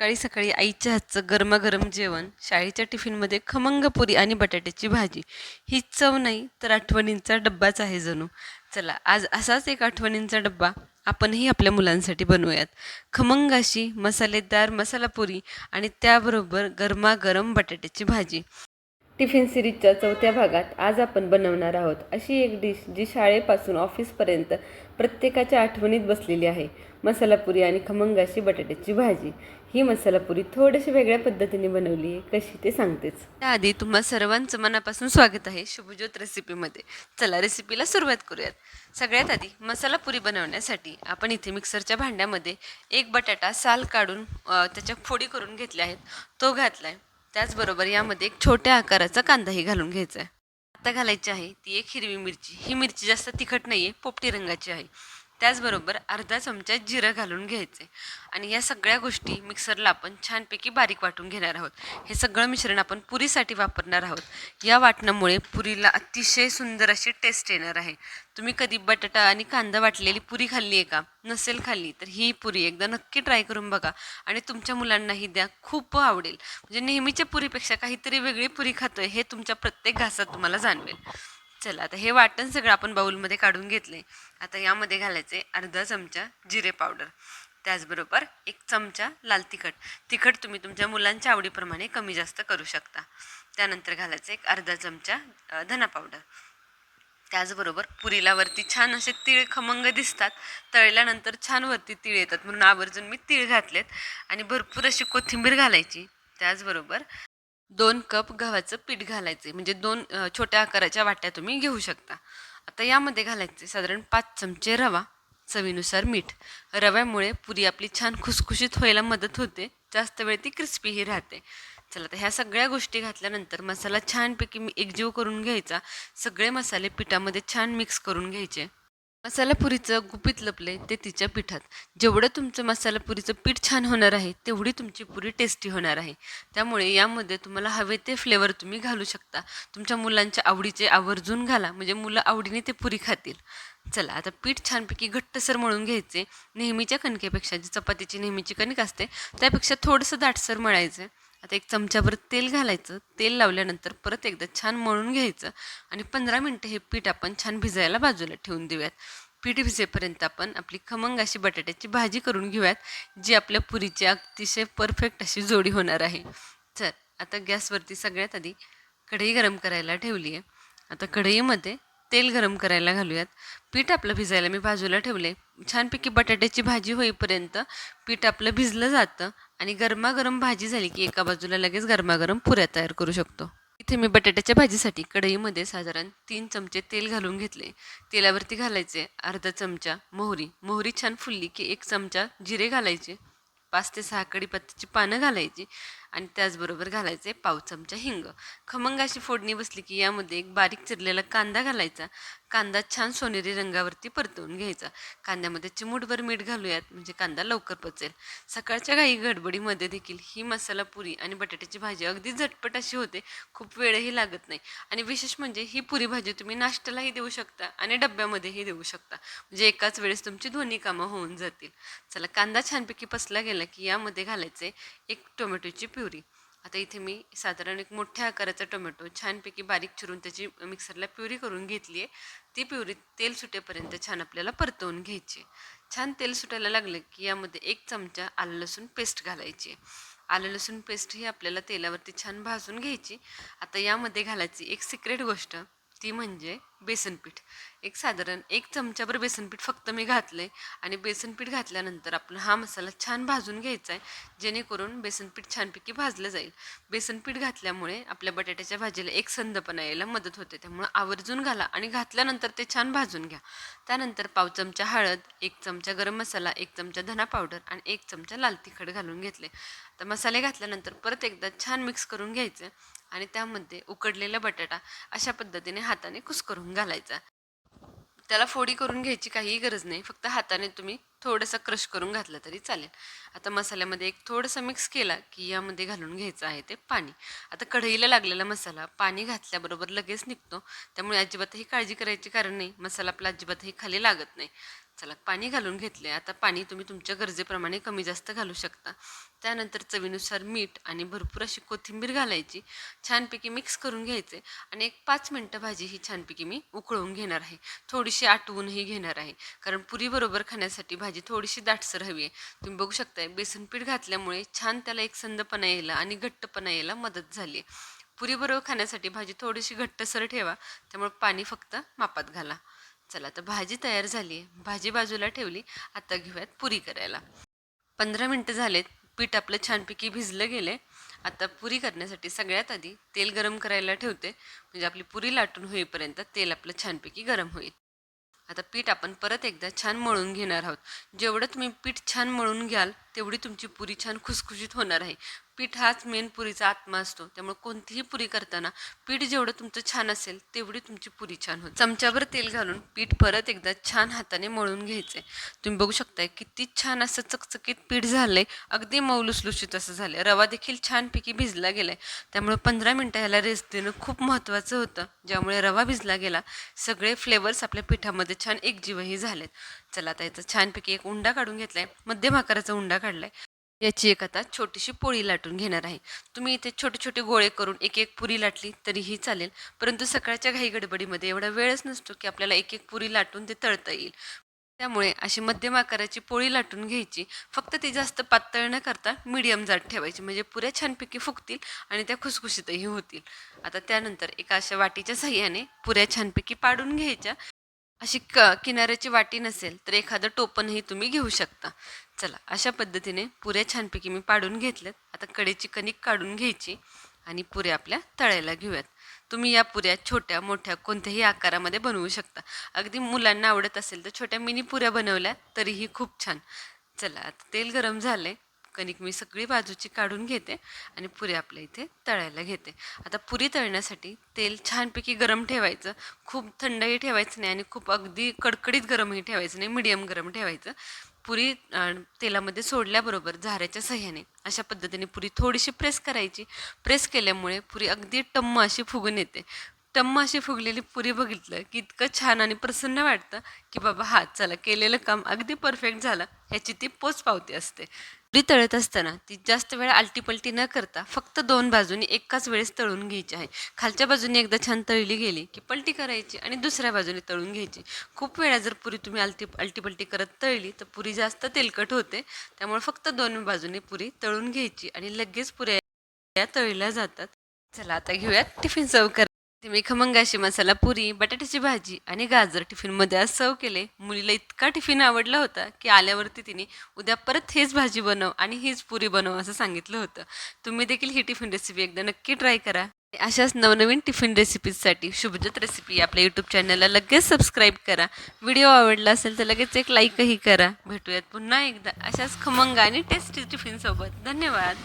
सकाळी सकाळी आईच्या हातचं गरमागरम जेवण शाळेच्या टिफिनमध्ये खमंग पुरी आणि बटाट्याची भाजी. ही चव नाही तर आठवणींचा डब्बाच आहे जणू. चला आज असाच एक आठवणींचा डब्बा आपणही आपल्या मुलांसाठी बनवूयात. खमंग अशी मसालेदार मसाला पुरी आणि त्याबरोबर गरमागरम बटाट्याची भाजी. टिफिन सिरीजच्या चौथ्या भागात आज आपण बनवणार आहोत अशी एक डिश जी शाळेपासून ऑफिसपर्यंत प्रत्येकाच्या आठवणीत बसलेली आहे. मसालापुरी आणि खमंगाशी बटाट्याची भाजी. ही मसाला पुरी थोडीशी वेगळ्या पद्धतीने बनवली आहे कशी ते सांगतेच. त्याआधी तुम्हा सर्वांचं मनापासून स्वागत आहे शुभज्योत रेसिपीमध्ये. चला रेसिपीला सुरुवात करूयात. सगळ्यात आधी मसाला पुरी बनवण्यासाठी आपण इथे मिक्सरच्या भांड्यामध्ये एक बटाटा साल काढून त्याच्या फोडी करून घेतल्या आहेत. तो घातला आहे त्याचबरोबर यामध्ये एक छोट्या आकाराचा कांदाही घालून घ्यायचा आहे आता घालायची आहे ती एक हिरवी मिरची. ही मिरची जास्त तिखट नाही आहे पोपटी रंगाची आहे. त्याचबरोबर अर्धा चमचा जिरं घालून घ्यायचे. आणि या सगळ्या गोष्टी मिक्सरला आपण छानपैकी बारीक वाटून घेणार आहोत. हे सगळं मिश्रण आपण पुरीसाठी वापरणार आहोत. या वाटणामुळे पुरीला अतिशय सुंदर अशी टेस्ट येणार आहे. तुम्ही कधी बटाटा आणि कांदा वाटलेली पुरी खाल्ली आहे का? नसेल खाल्ली तर ही पुरी एकदा नक्की ट्राय करून बघा. आणि तुमच्या मुलांनाही द्या. खूप आवडेल. म्हणजे नेहमीच्या पुरीपेक्षा काहीतरी वेगळी पुरी खातोय हे तुमच्या प्रत्येक घासात तुम्हाला जाणवेल. चला आता हे वाटण सगळं आपण बाउलमध्ये काढून घेतले. आता यामध्ये घालायचे अर्धा चमचा जिरे पावडर. त्याचबरोबर एक चमचा लाल तिखट. तिखट तुम्ही तुमच्या मुलांच्या आवडीप्रमाणे कमी जास्त करू शकता. त्यानंतर घालायचं एक अर्धा चमचा धना पावडर. त्याचबरोबर पुरीला वरती छान असे तीळ खमंग दिसतात. तळल्यानंतर छान वरती तीळ येतात. म्हणून आवर्जून मी तीळ घातलेत. आणि भरपूर अशी कोथिंबीर घालायची. त्याचबरोबर दोन कप गव्हाचं पीठ घालायचे म्हणजे दोन छोट्या आकाराच्या वाट्या तुम्ही घेऊ शकता. आता यामध्ये घालायचे साधारण पाच चमचे रवा चवीनुसार मीठ. रव्यामुळे पुरी आपली छान खुसखुशीत व्हायला मदत होते. जास्त वेळ ती क्रिस्पीही राहते. चला तर ह्या सगळ्या गोष्टी घातल्यानंतर मसाला छानपैकी मी एकजीव करून घ्यायचा. सगळे मसाले पिठामध्ये छान मिक्स करून घ्यायचे. मसालापुरीचं गुपित लपले ते तिच्या पिठात. जेवढं तुमचं मसालापुरीचं पीठ छान होणार आहे तेवढी तुमची पुरी टेस्टी होणार आहे. त्यामुळे यामध्ये तुम्हाला हवे ते फ्लेवर तुम्ही घालू शकता. तुमच्या मुलांच्या आवडीचे आवर्जून घाला म्हणजे मुलं आवडीने ते पुरी खातील. चला आता पीठ छानपैकी घट्टसर मळून घ्यायचे. नेहमीच्या कणकेपेक्षा जी चपातीची नेहमीची कणिक असते त्यापेक्षा थोडंसं दाटसर मळायचं. आता एक चमच्याभर तेल घालायचं. तेल लावल्यानंतर परत एकदा छान मळून घ्यायचं आणि पंधरा मिनटं हे पीठ आपण छान भिजायला बाजूला ठेवून देऊयात. पीठ भिजेपर्यंत आपण आपली खमंग अशी बटाट्याची भाजी करून घेऊयात जी आपल्या पुरीची अतिशय परफेक्ट अशी जोडी होणार आहे. चल आता गॅसवरती सगळ्यात आधी कढई गरम करायला ठेवली आहे आता कढईमध्ये तेल गरम करायला घालूयात. पीठ आपलं भिजायला मी बाजूला ठेवले. छानपैकी बटाट्याची भाजी होईपर्यंत पीठ आपलं भिजलं जातं आणि गरमागरम भाजी झाली की एका बाजूला लगेच गरमागरम पुऱ्या तयार करू शकतो. इथे मी बटाट्याच्या भाजीसाठी कढईमध्ये साधारण तीन चमचे तेल घालून घेतले. तेलावरती घालायचे अर्धा चमचा मोहरी. मोहरी छान फुलली की एक चमचा जिरे घालायचे. पाच ते सहा कढीपत्त्याची पानं घालायची. आणि त्याचबरोबर घालायचे पाव चमचा हिंग. खमंग अशी फोडणी बसली की यामध्ये एक बारीक चिरलेला कांदा घालायचा. कांदा छान सोनेरी रंगावरती परतवून घ्यायचा. कांद्यामध्ये चिमूटभर मीठ घालूयात म्हणजे कांदा लवकर पचेल. सकाळच्या काही गडबडीमध्ये देखील ही मसाला पुरी आणि बटाट्याची भाजी अगदी झटपट अशी होते खूप वेळही लागत नाही. आणि विशेष म्हणजे ही पुरी भाजी तुम्ही नाश्त्यालाही देऊ शकता आणि डब्यामध्येही देऊ शकता. म्हणजे एकाच वेळेस तुमची दोन्ही कामं होऊन जातील. चला कांदा छानपैकी पसला गेला की यामध्ये घालायचे एक टोमॅटोची प्युरी आता इथे मी साधारण एक मोठ्या आकाराचा टोमॅटो छानपैकी बारीक चिरून त्याची मिक्सरला प्युरी करून घेतली आहे. ती प्युरी तेल सुटेपर्यंत छान आपल्याला परतवून घ्यायची छान तेल सुटायला लागलं की यामध्ये एक चमचा आलं लसूण पेस्ट घालायची आलं लसूण पेस्ट ही आपल्याला तेलावरती छान भाजून घ्यायची आता यामध्ये घालायची एक सिक्रेट गोष्ट ती म्हणजे बेसनपीठ. एक साधारण एक चमच्याभर बेसनपीठ फक्त मी घातलं आहे आणि बेसनपीठ घातल्यानंतर आपला हा मसाला छान भाजून घ्यायचा आहे जेणेकरून बेसनपीठ छानपैकी भाजलं जाईल. बेसनपीठ घातल्यामुळे आपल्या बटाट्याच्या भाजीला एक संदपणा यायला मदत होते. त्यामुळे आवर्जून घाला आणि घातल्यानंतर ते छान भाजून घ्या. त्यानंतर पाव चमचा हळद एक चमचा गरम मसाला एक चमचा धना पावडर आणि एक चमचा लाल तिखट घालून घेतले. तर मसाले घातल्यानंतर परत एकदा छान मिक्स करून घ्यायचे. आणि त्यामध्ये उकडलेला बटाटा अशा पद्धतीने हाताने कुस्करून घालायचा. त्याला फोडी करून घ्यायची काहीही गरज नाही. फक्त हाताने तुम्ही थोडंसं क्रश करून घातलं तरी चालेल. आता मसाल्यामध्ये एक थोडंसं मिक्स केला की यामध्ये घालून घ्यायचं आहे ते पाणी. आता कढईला लागलेला मसाला पाणी घातल्याबरोबर लगेच निघतो. त्यामुळे अजिबातही काळजी करायची कारण नाही. मसाला आपला अजिबातही खाली लागत नाही. चला पाणी घालून घेतले आता पाणी तुम्ही तुमच्या गरजेप्रमाणे कमी जास्त घालू शकता. त्यानंतर चवीनुसार मीठ आणि भरपूर अशी कोथिंबीर घालायची. छानपैकी मिक्स करून घ्यायचे. आणि एक पाच मिनटं भाजी ही छानपैकी मी उकळवून घेणार आहे. थोडीशी आटवूनही घेणार आहे. कारण पुरीबरोबर खाण्यासाठी भाजी थोडीशी दाटसर हवी आहे. तुम्ही बघू शकताय बेसन पीठ घातल्यामुळे छान त्याला एक संदपणा यायला आणि घट्टपणा यायला मदत झाली आहे. पुरीबरोबर खाण्यासाठी भाजी थोडीशी घट्टसर ठेवा. त्यामुळे पाणी फक्त मापात घाला. चला तर भाजी तयार झाली आहे. भाजी बाजूला ठेवली. आता घेऊयात पुरी करायला. पंधरा मिनटं झालेत. पीठ आपलं छानपैकी भिजलं गेलं आता पुरी करण्यासाठी सगळ्यात आधी तेल गरम करायला ठेवते. म्हणजे आपली पुरी लाटून होईपर्यंत तेल आपलं छानपैकी गरम होईल. आता पीठ आपण परत एकदा छान मळून घेणार आहोत. जेवढं तुम्ही पीठ छान मळून घ्याल तेवढी तुमची पुरी छान खुसखुशीत होणार आहे. पीठ हाच मेन पुरीचा आत्मा असतो. त्यामुळे कोणतीही पुरी करताना पीठ जेवढं तुमचं छान असेल तेवढी तुमची पुरी छान होते. चमच्यावर तेल घालून पीठ परत एकदा छान हाताने मळून घ्यायचं आहे तुम्ही बघू शकताय किती छान असं चकचकीत पीठ झालंय. अगदी मौलुसलुशीत असं झालंय. रवा देखील छानपैकी भिजला गेलाय. त्यामुळे पंधरा मिनटं ह्याला रेस्ट देणं खूप महत्त्वाचं होतं. ज्यामुळे रवा भिजला गेला सगळे फ्लेवर्स आपल्या पिठामध्ये छान एकजीवही झालेत. चला आता याचा छानपैकी एक उंडा काढून घेतलाय. मध्यम आकाराचा उंडा काढलाय. याची एक आता छोटीशी पोळी लाटून घेणार आहे. तुम्ही इथे छोटे छोटे गोळे करून एक एक पुरी लाटली तरीही चालेल. परंतु सकाळच्या घाई गडबडीमध्ये एवढा वेळच नसतो की आपल्याला एक एक पुरी लाटून ते तळता येईल. त्यामुळे अशी मध्यम आकाराची पोळी लाटून घ्यायची. फक्त ती जास्त पातळ न करता मिडियम जाड ठेवायची. म्हणजे पुऱ्या छानपैकी फुगतील आणि त्या खुसखुशीतही होतील. आता त्यानंतर एका अशा वाटीच्या साह्याने पुऱ्या छानपैकी पाडून घ्यायच्या. अशी क किनाऱ्याची वाटी नसेल तर एखादं टोपणही तुम्ही घेऊ शकता. चला अशा पद्धतीने पुऱ्या छानपैकी मी पाडून घेतल्यात. आता कडेची कणिक काढून घ्यायची आणि पुऱ्या आपल्या तळायला घेऊयात. तुम्ही या पुऱ्या छोट्या मोठ्या कोणत्याही आकारामध्ये बनवू शकता. अगदी मुलांना आवडत असेल तर छोट्या मिनी पुऱ्या बनवल्या तरीही खूप छान. चला आता तेल गरम झालंय. कणिक मी सगळी बाजूची काढून घेते आणि पुरी आपल्या इथे तळायला घेते. आता पुरी तळण्यासाठी तेल छानपैकी गरम ठेवायचं. खूप थंडही ठेवायचं नाही आणि खूप अगदी कडकडीत गरमही ठेवायचं नाही मिडियम गरम ठेवायचं. पुरी तेलामध्ये सोडल्याबरोबर झाऱ्याच्या सह्याने अशा पद्धतीने पुरी थोडीशी प्रेस करायची. प्रेस केल्यामुळे पुरी अगदी टम्म अशी फुगून येते. टम्म अशी फुगलेली पुरी बघितलं की इतकं छान आणि प्रसन्न वाटतं की बाबा हा चला केलेलं काम अगदी परफेक्ट झालं. ह्याची ती पोच पावती असते. पुरी तळत असताना ती जास्त वेळ आलटीपलटी न करता फक्त दोन बाजूनी एकाच वेळेस तळून घ्यायची आहे. खालच्या बाजूने एकदा छान तळली गेली की पलटी करायची आणि दुसऱ्या बाजूने तळून घ्यायची. खूप वेळा जर पुरी तुम्ही आलटी आलटीपलटी करत तळली तर पुरी जास्त तेलकट होते. त्यामुळे फक्त दोन बाजूने पुरी तळून घ्यायची आणि लगेच पुऱ्या तळल्या जातात. चला आता घेऊयात टिफिन सर्व कर मी खमंगाशी मसाला पुरी बटाट्याची भाजी आणि गाजर टिफिनमध्ये आज सर्व केले. मुलीला इतका टिफिन आवडला होता की आल्यावरती तिने उद्या परत हेच भाजी बनव आणि हीच पुरी बनव असं सांगितलं होतं. तुम्ही देखील ही टिफिन रेसिपी एकदा नक्की ट्राय करा. अशाच नवनवीन टिफिन रेसिपीजसाठी शुभजत रेसिपी आपल्या यूट्यूब चॅनलला लगेच सबस्क्राईब करा. व्हिडिओ आवडला असेल तर लगेच एक लाईकही करा. भेटूयात पुन्हा एकदा अशाच खमंग आणि टेस्टी टिफिनसोबत धन्यवाद.